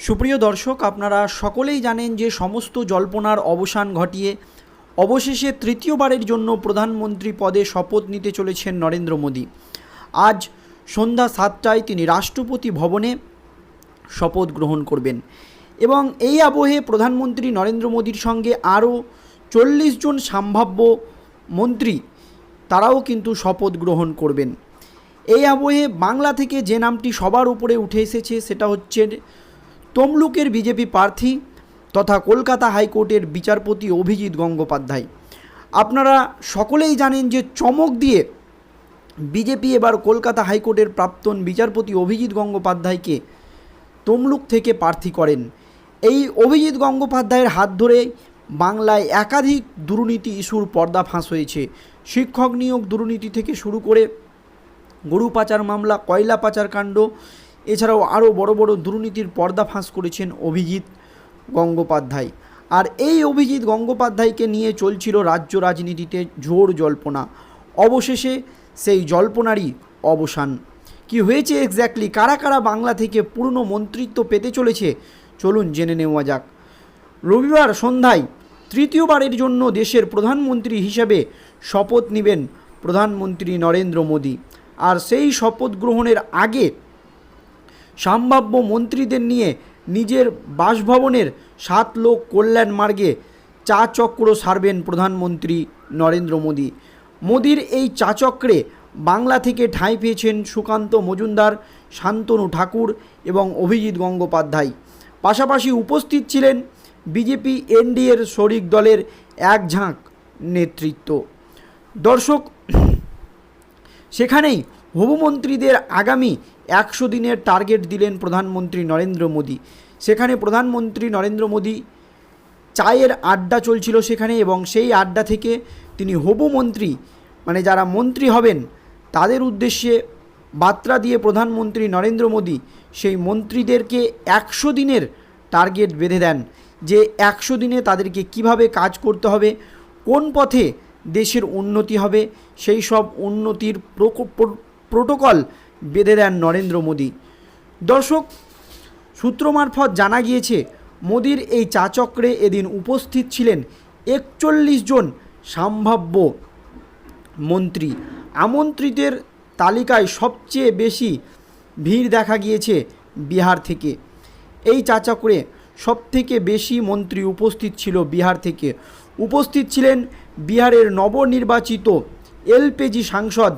সুপ্রিয় দর্শক, আপনারা সকলেই জানেন যে সমস্ত জল্পনার অবসান ঘটিয়ে অবশেষে তৃতীয়বারের জন্য প্রধানমন্ত্রী পদে শপথ নিতে চলেছেন নরেন্দ্র মোদী। আজ সন্ধ্যা সাতটায় তিনি রাষ্ট্রপতি ভবনে শপথ গ্রহণ করবেন এবং এই আবহে প্রধানমন্ত্রী নরেন্দ্র মোদীর সঙ্গে আরও চল্লিশ জন সম্ভাব্য মন্ত্রী তারাও কিন্তু শপথ গ্রহণ করবেন। এই আবহে বাংলা থেকে যে নামটি সবার উপরে উঠে এসেছে সেটা হচ্ছে তমলুকের বিজেপি প্রার্থী তথা কলকাতা হাইকোর্টের বিচারপতি অভিজিৎ গঙ্গোপাধ্যায়। আপনারা সকলেই জানেন যে চমক দিয়ে বিজেপি এবার কলকাতা হাইকোর্টের প্রাক্তন বিচারপতি অভিজিৎ গঙ্গোপাধ্যায়কে তমলুক থেকে প্রার্থী করেন। এই অভিজিৎ গঙ্গোপাধ্যায়ের হাত ধরে বাংলায় একাধিক দুর্নীতি ইস্যুর পর্দা ফাঁস হয়েছে। শিক্ষক নিয়োগ দুর্নীতি থেকে শুরু করে গরু পাচার মামলা, কয়লা পাচার কাণ্ড এছাড়াও আরও বড় বড় দুর্নীতির পর্দা ফাঁস করেছেন অভিজিৎ গঙ্গোপাধ্যায়। আর এই অভিজিৎ গঙ্গোপাধ্যায়কে নিয়ে চলছিল রাজ্য রাজনীতিতে ঝোড় জল্পনা। অবশেষে সেই জল্পনারই অবসান। কি হয়েছে এক্স্যাক্টলি কারা কারা বাংলা থেকে পূর্ণ মন্ত্রিত্ব পেতে চলেছে? চলুন জেনে নেওয়া যাক। রবিবার সন্ধ্যায় তৃতীয়বারের জন্য দেশের প্রধানমন্ত্রী হিসেবে শপথ নেবেন প্রধানমন্ত্রী নরেন্দ্র মোদী। আর সেই শপথ গ্রহণের আগে সম্ভাব্য মন্ত্রীদের নিয়ে নিজের বাসভবনের সাত লোক কল্যাণ মার্গে চা চক্র সারবেন প্রধানমন্ত্রী নরেন্দ্র মোদী। মোদির এই চা চক্রে বাংলা থেকে ঠাঁই পেয়েছেন সুকান্ত মজুমদার, শান্তনু ঠাকুর এবং অভিজিৎ গঙ্গোপাধ্যায়। পাশাপাশি উপস্থিত ছিলেন বিজেপি এনডিএর শরিক দলের এক ঝাঁক নেতৃত্ব। দর্শক, সেখানেই হবু মন্ত্রীদের আগামী একশো দিনের টার্গেট দিলেন প্রধানমন্ত্রী নরেন্দ্র মোদী। সেখানে প্রধানমন্ত্রী নরেন্দ্র মোদী চায়ের আড্ডা চলছিল সেখানে এবং সেই আড্ডা থেকে তিনি হবু মন্ত্রী মানে যারা মন্ত্রী হবেন, তাদের উদ্দেশ্যে বার্তা দিয়ে প্রধানমন্ত্রী নরেন্দ্র মোদী সেই মন্ত্রীদেরকে একশো দিনের টার্গেট বেঁধে দেন যে একশো দিনে তাদেরকে কীভাবে কাজ করতে হবে, কোন পথে দেশের উন্নতি হবে, সেই সব উন্নতির প্রোটোকল বেঁধে দেন নরেন্দ্র মোদী। দর্শক সূত্র মারফত জানা গিয়েছে, মোদির এই চাচক্রে এদিন উপস্থিত ছিলেন একচল্লিশ জন সম্ভাব্য মন্ত্রী। আমন্ত্রিতের তালিকায় সবচেয়ে বেশি ভিড় দেখা গিয়েছে বিহার থেকে। এই চাচক্রে সবথেকে বেশি মন্ত্রী উপস্থিত ছিল বিহার থেকে। উপস্থিত ছিলেন বিহারের নবনির্বাচিত এলপিজি সাংসদ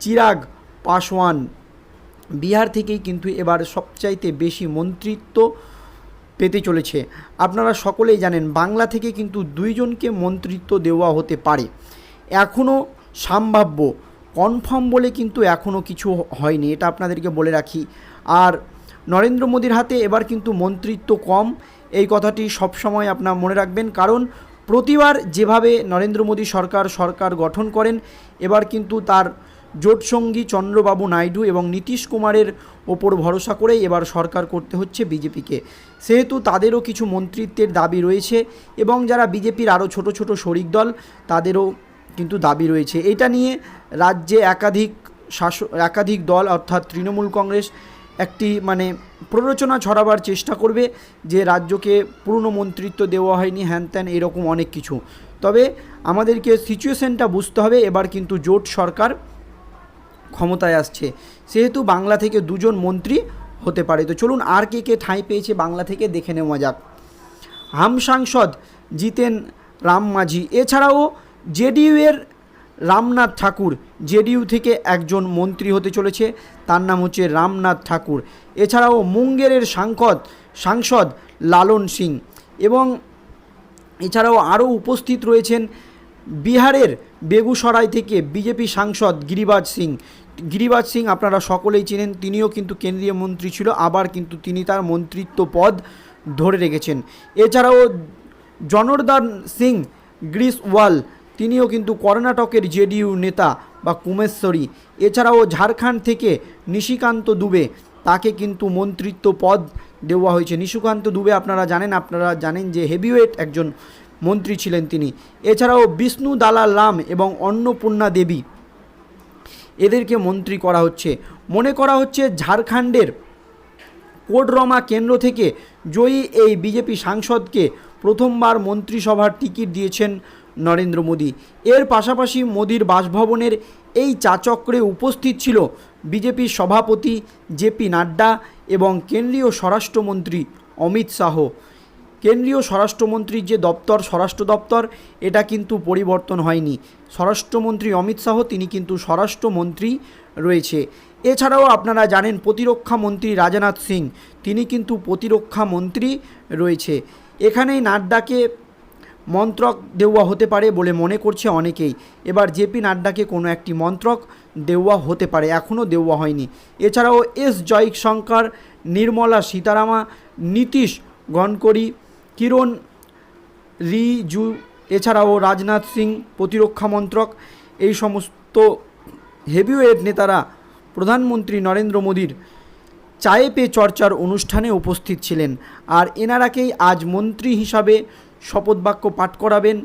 চিরাগ পাসওয়ান। বিহার থেকেই কিন্তু এবার সবচাইতে বেশি মন্ত্রিত্ব পেতে চলেছে। আপনারা সকলেই জানেন, বাংলা থেকে কিন্তু দুইজনকে মন্ত্রিত্ব দেওয়া হতে পারে। এখনও সম্ভাব্য, কনফার্ম বলে কিন্তু এখনও কিছু হয়নি, এটা আপনাদেরকে বলে রাখি। আর নরেন্দ্র মোদীর হাতে এবার কিন্তু মন্ত্রিত্ব কম, এই কথাটি সবসময় আপনার মনে রাখবেন। কারণ প্রতিবার যেভাবে নরেন্দ্র মোদী সরকার সরকার গঠন করেন, এবার কিন্তু তার জোটসঙ্গী চন্দ্রবাবু নাইডু এবং নীতিশ কুমারের ওপর ভরসা করেই এবার সরকার করতে হচ্ছে বিজেপিকে। সেহেতু তাদেরও কিছু মন্ত্রিত্বের দাবি রয়েছে এবং যারা বিজেপির আরও ছোট ছোট শরিক দল, তাদেরও কিন্তু দাবি রয়েছে। এটা নিয়ে রাজ্যে একাধিক শাসক একাধিক দল অর্থাৎ তৃণমূল কংগ্রেস একটি মানে প্ররোচনা ছড়াবার চেষ্টা করবে যে রাজ্যকে পূর্ণ মন্ত্রিত্ব দেওয়া হয়নি, হ্যান ত্যান এরকম অনেক কিছু। তবে আমাদেরকে সিচুয়েশনটা বুঝতে হবে। এবার কিন্তু জোট সরকার ক্ষমতায় আসছে। সেহেতু বাংলা থেকে দুজন মন্ত্রী হতে পারে। তো চলুন আর কে কে ঠাঁই পেয়েছে বাংলা থেকে দেখে নেওয়া যাক। হাম সাংসদ জিতেন রাম মাঝি। এছাড়াও জেডিইউ এর রামনাথ ঠাকুর জেডিইউ থেকে একজন মন্ত্রী হতে চলেছে। তার নাম হচ্ছে রামনাথ ঠাকুর। এছাড়াও মুঙ্গেরের সাংসদ সাংসদ লালন সিং। এবং এছাড়াও আরও উপস্থিত রয়েছেন বিহারের বেগুসরাই থেকে বিজেপি সাংসদ গিরিবাজ সিং। গিরিবাজ সিং আপনারা সকলেই চেনেন, তিনিও কিন্তু কেন্দ্রীয় মন্ত্রী ছিল, আবার কিন্তু তিনি তার মন্ত্রিত্ব পদ ধরে রেখেছেন। এছাড়াও জনার্দন সিং, গ্রিস গ্রিসওয়াল তিনিও কিন্তু কর্ণাটকের জেডিইউ নেতা বা কুমেশ্বরী। এছাড়াও ঝাড়খণ্ড থেকে নিশিকান্ত দুবে, তাকে কিন্তু মন্ত্রিত্ব পদ দেওয়া হয়েছে। নিশিকান্ত দুবে আপনারা জানেন আপনারা জানেন যে হেভিওয়েট একজন মন্ত্রী ছিলেন তিনি। এছাড়াও বিষ্ণু দালাল রাম এবং অন্নপূর্ণা দেবী এদেরকে মন্ত্রী করা হচ্ছে। মনে করা হচ্ছে ঝাড়খণ্ডের কোডরমা কেন্দ্র থেকে জয়ী এই বিজেপি সাংসদকে প্রথমবার মন্ত্রিসভার টিকিট দিয়েছেন নরেন্দ্র মোদী। এর পাশাপাশি মোদির বাসভবনের এই চাচক্রে উপস্থিত ছিল বিজেপির সভাপতি জেপি নাড্ডা এবং কেন্দ্রীয় স্বরাষ্ট্রমন্ত্রী অমিত শাহ। কেন্দ্রীয় স্বরাষ্ট্রমন্ত্রীর যে দপ্তর, স্বরাষ্ট্র দপ্তর, এটা কিন্তু পরিবর্তন হয়নি। স্বরাষ্ট্রমন্ত্রী অমিত শাহ, তিনি কিন্তু স্বরাষ্ট্রমন্ত্রী রয়েছে। এছাড়াও আপনারা জানেন প্রতিরক্ষা মন্ত্রী রাজনাথ সিং, তিনি কিন্তু প্রতিরক্ষা মন্ত্রী রয়েছে। এখানেই নাড্ডাকে মন্ত্রক দেওয়া হতে পারে বলে মনে করছে অনেকেই। এবার জেপি নাড্ডাকে কোনো একটি মন্ত্রক দেওয়া হতে পারে এখনও দেওয়া হয়নি। এছাড়াও এস জয়ক শঙ্কর নির্মলা সীতারামা নীতিশ গডকরি কিরণ রিজু, এছাড়াও রাজনাথ সিং, প্রতিরক্ষা মন্ত্রক, এই সমস্ত হেভিওয়েট নেতারা প্রধানমন্ত্রী নরেন্দ্র মোদীর চায়ে পে চর্চার অনুষ্ঠানে উপস্থিত ছিলেন। আর এনারাকেই আজ মন্ত্রী হিসাবে শপথবাক্য পাঠ করাবেন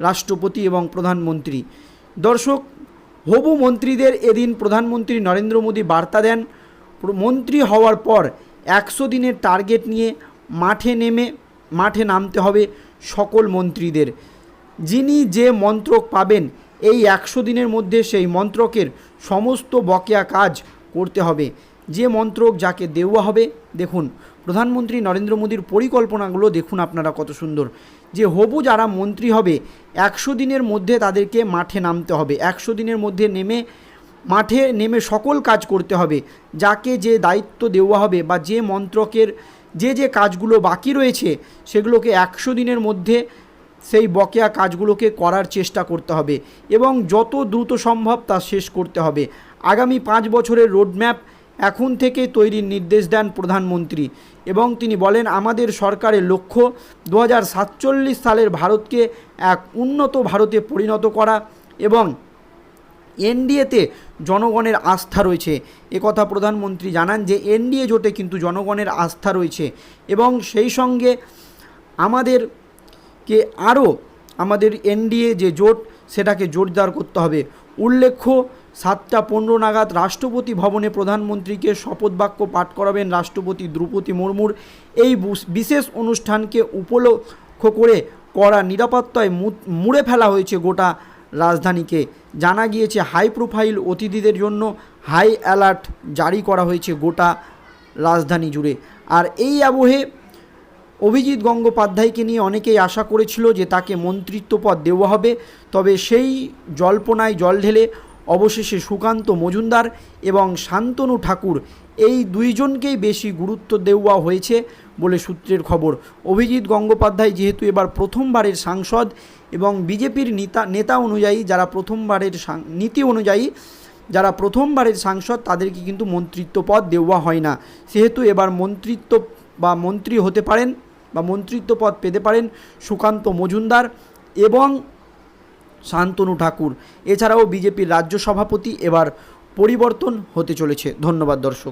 রাষ্ট্রপতি এবং প্রধানমন্ত্রী। দর্শক, হবু মন্ত্রীদের এদিন প্রধানমন্ত্রী নরেন্দ্র মোদী বার্তা দেন। মন্ত্রী হওয়ার পর একশো দিনের টার্গেট নিয়ে মাঠে নেমে মাঠে নামতে হবে সকল মন্ত্রীদের। যিনি যে মন্ত্রক পাবেন, এই একশো দিনের মধ্যে সেই মন্ত্রকের সমস্ত বকেয়া কাজ করতে হবে। যে মন্ত্রক যাকে দেওয়া হবে, দেখুন, প্রধানমন্ত্রী নরেন্দ্র মোদীর পরিকল্পনাগুলো দেখুন আপনারা কত সুন্দর। যে হবু যারা মন্ত্রী হবে, একশো দিনের মধ্যে তাদেরকে মাঠে নামতে হবে। একশো দিনের মধ্যে নেমে, মাঠে নেমে সকল কাজ করতে হবে। যাকে যে দায়িত্ব দেওয়া হবে বা যে মন্ত্রকের যে যে কাজগুলো বাকি রয়েছে সেগুলোকে একশো দিনের মধ্যে সেই বকেয়া কাজগুলোকে করার চেষ্টা করতে হবে এবং যত দ্রুত সম্ভব তা শেষ করতে হবে। আগামী পাঁচ বছরের রোডম্যাপ এখন থেকে তৈরির নির্দেশ দেন প্রধানমন্ত্রী এবং তিনি বলেন, আমাদের সরকারের লক্ষ্য দু হাজার সাতচল্লিশ সালের ভারতকে এক উন্নত ভারতে পরিণত করা এবং এনডিএতে জনগণের আস্থা রয়েছে। একথা প্রধানমন্ত্রী জানান যে, এনডিএ জোটে কিন্তু জনগণের আস্থা রয়েছে এবং সেই সঙ্গে আমাদেরকে আরও আমাদের এনডিএ যে জোট, সেটাকে জোরদার করতে হবে। উল্লেখ্য, সাতটা পনেরো নাগাদ রাষ্ট্রপতি ভবনে প্রধানমন্ত্রীকে শপথ বাক্য পাঠ করাবেন রাষ্ট্রপতি দ্রৌপদী মুর্মুর। এই বিশেষ অনুষ্ঠানকে উপলক্ষ করে করা নিরাপত্তায় মুড়ে ফেলা হয়েছে গোটা রাজধানীকে। জানা গিয়েছে, হাই প্রোফাইল অতিথিদের জন্য হাই অ্যালার্ট জারি করা হয়েছে গোটা রাজধানী জুড়ে। আর এই আবহে অভিজিৎ গঙ্গোপাধ্যায়কে নিয়ে অনেকেই আশা করেছিল যে তাকে মন্ত্রিত্ব পদ দেওয়া হবে, তবে সেই জল্পনায় জল ঢেলে অবশেষে সুকান্ত মজুমদার এবং শান্তনু ঠাকুর এই দুইজনকেই বেশি গুরুত্ব দেওয়া হয়েছে বলে সূত্রের খবর। অভিজিৎ গঙ্গোপাধ্যায় যেহেতু এবার প্রথমবারের সাংসদ এবং বিজেপির নেতা নেতা অনুযায়ী যারা প্রথমবারের নীতি অনুযায়ী যারা প্রথমবারের সাংসদ তাদেরকে কিন্তু মন্ত্রিত্ব পদ দেওয়া হয় না। সেহেতু এবার মন্ত্রিত্ব বা মন্ত্রী হতে পারেন বা মন্ত্রিত্ব পদ পেতে পারেন সুকান্ত মজুমদার এবং শান্তনু ঠাকুর। এছাড়াও বিজেপির রাজ্য সভাপতি এবার পরিবর্তন হতে চলেছে। ধন্যবাদ দর্শক।